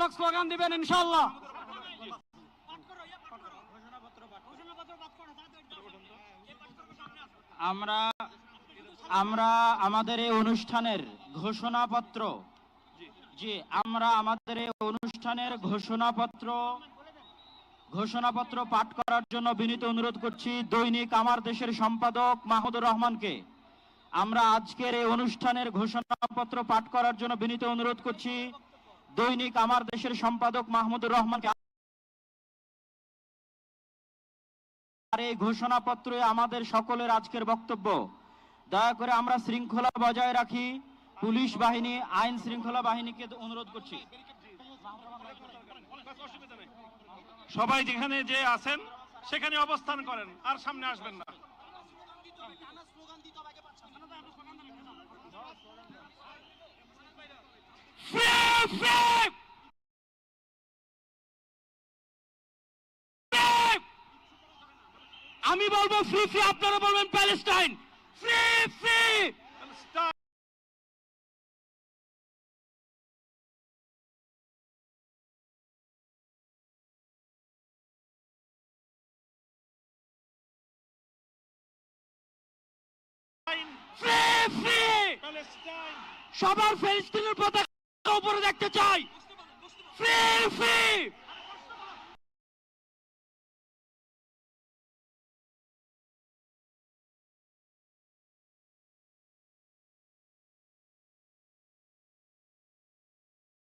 দেশত্রমূলক slogan দিবেন ইনশাল্লাহ আমরা আমরা আমাদের এই অনুষ্ঠানের ঘোষণাপত্র, জি, আমরা আমাদের এই অনুষ্ঠানের ঘোষণাপত্র ঘোষণাপত্র পাঠ করার জন্য বিনীত অনুরোধ করছি দৈনিক আমার দেশের সম্পাদক মাহমুদুর রহমানকে। আমরা আজকের এই অনুষ্ঠানের ঘোষণাপত্র পাঠ করার জন্য বিনীত অনুরোধ করছি। দৈনিক আমার দেশের সম্পাদক মাহমুদুর রহমানকে আর এই ঘোষণাপত্রে আমাদের সকলের আজকের বক্তব্য। দয়া করে আমরা শৃঙ্খলা বজায় রাখি। পুলিশ বাহিনী, আইন শৃঙ্খলা বাহিনীকে অনুরোধ করছি। সবাই যেখানে যে আছেন, সেখানে অবস্থান করেন, আর সামনে আসবেন না। আমি বলব ফ্রি ফ্রি আপনারা বলবেন প্যালেস্টাইন ফ্রি ফ্রি সবার ফিলিস্তিনের পতাকা উপরে দেখতে চাই। Free free.